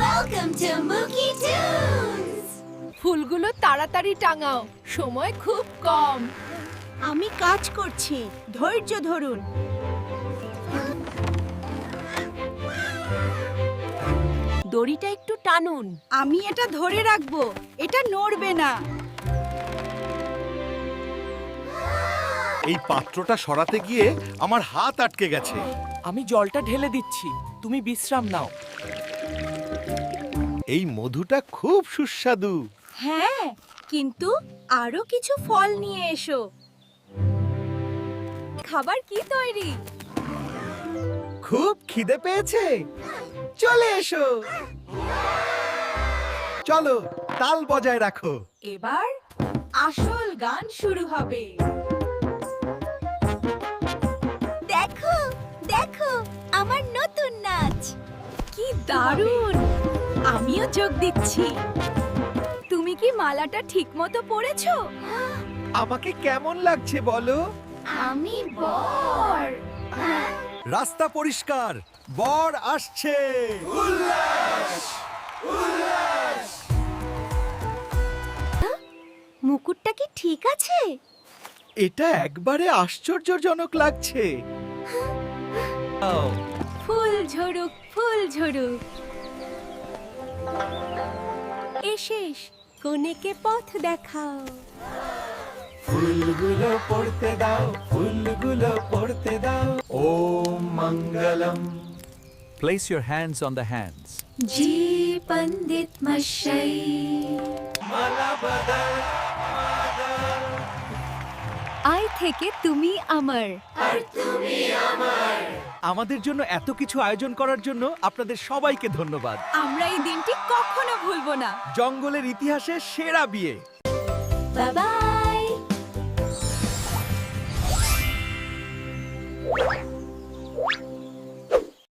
Welcome to Mookie Tunes! ফুলগুলো তাড়াতাড়ি টাঙাও। সময় খুব কম। আমি কাজ করছি। ধৈর্য ধরুন। দড়িটা একটু টানুন। আমি এটা ধরে রাখব। এটা নড়বে না। এই পাত্রটা সরাতে গিয়ে আমার হাত আটকে গেছে। আমি জলটা ঢেলে দিচ্ছি। তুমি বিশ্রাম নাও। এই মধুটা খুব সুস্বাদু। হ্যাঁ কিন্তু আরও কিছু ফল নিয়ে এসো। খাবার কি তৈরি? খুব খিদে পেয়েছে। চলে এসো। চলো তাল বজায় রাখো। এবার আসল গান শুরু হবে। কি দারুণ। আমিও যোগ দিচ্ছি। তুমি কি মালাটা ঠিকমতো পরেছো? আমাকে কেমন লাগছে বলো? আমি বর। রাস্তা পরিষ্কার বর আসছে। মুকুটটা কি ঠিক আছে? এটা একবারে আশ্চর্যজনক লাগছে। ফুল ঝরুক ফুল ঝরুক। এসেস কনেকে পথ দেখাও। ফুলগুলো পড়তে দাও ফুলগুলো পড়তে দাও ওম Mangalam. Place your hands on the hands. জি পণ্ডিত মশাই। আই থেকে তুমি আমার। আমাদের জন্য এত কিছু আয়োজন করার জন্য আপনাদের সবাইকে ধন্যবাদ। আমরা এই দিনটি কখনো ভুলবো না। জঙ্গলের ইতিহাসে সেরা বিয়ে। বাবাই